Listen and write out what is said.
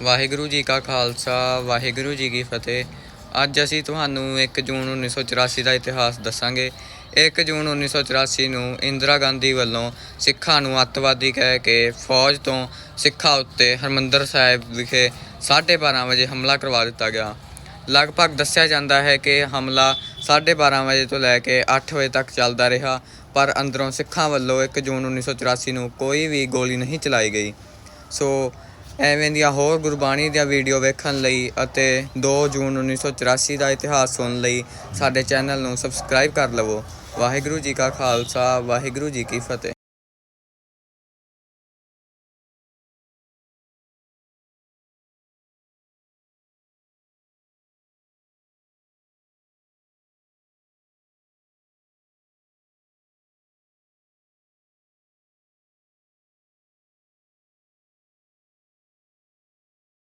ਵਾਹਿਗੁਰੂ ਜੀ ਕਾ ਖਾਲਸਾ, ਵਾਹਿਗੁਰੂ ਜੀ ਕੀ ਫਤਿਹ। ਅੱਜ ਅਸੀਂ ਤੁਹਾਨੂੰ 1 ਜੂਨ 1984 ਦਾ ਇਤਿਹਾਸ ਦੱਸਾਂਗੇ। 1 ਜੂਨ 1984 ਨੂੰ ਇੰਦਰਾ ਗਾਂਧੀ ਵੱਲੋਂ ਸਿੱਖਾਂ ਨੂੰ ਅੱਤਵਾਦੀ ਕਹਿ ਕੇ ਫੌਜ ਤੋਂ ਸਿੱਖਾਂ ਉੱਤੇ ਹਰਮੰਦਰ ਸਾਹਿਬ ਵਿਖੇ 12:30 ਵਜੇ ਹਮਲਾ ਕਰਵਾ ਦਿੱਤਾ ਗਿਆ। ਲਗਭਗ ਦੱਸਿਆ ਜਾਂਦਾ ਹੈ ਕਿ ਹਮਲਾ 12:30 ਵਜੇ ਤੋਂ ਲੈ ਕੇ 8 ਵਜੇ ਤੱਕ ਚੱਲਦਾ ਰਿਹਾ, ਪਰ ਅੰਦਰੋਂ ਸਿੱਖਾਂ ਵੱਲੋਂ 1 ਜੂਨ 1984 ਨੂੰ ਕੋਈ ਵੀ ਗੋਲੀ ਨਹੀਂ ਚਲਾਈ ਗਈ। ਸੋ ਐਵੇਂ ਦੀਆਂ ਹੋਰ ਗੁਰਬਾਣੀ ਦੀਆਂ ਵੀਡੀਓ ਵੇਖਣ ਲਈ ਅਤੇ 2 ਜੂਨ 1984 ਦਾ ਇਤਿਹਾਸ ਸੁਣਨ ਲਈ ਸਾਡੇ ਚੈਨਲ ਨੂੰ ਸਬਸਕ੍ਰਾਈਬ ਕਰ ਲਵੋ। ਵਾਹਿਗੁਰੂ ਜੀ ਕਾ ਖਾਲਸਾ, ਵਾਹਿਗੁਰੂ ਜੀ ਕੀ ਫਤਿਹ।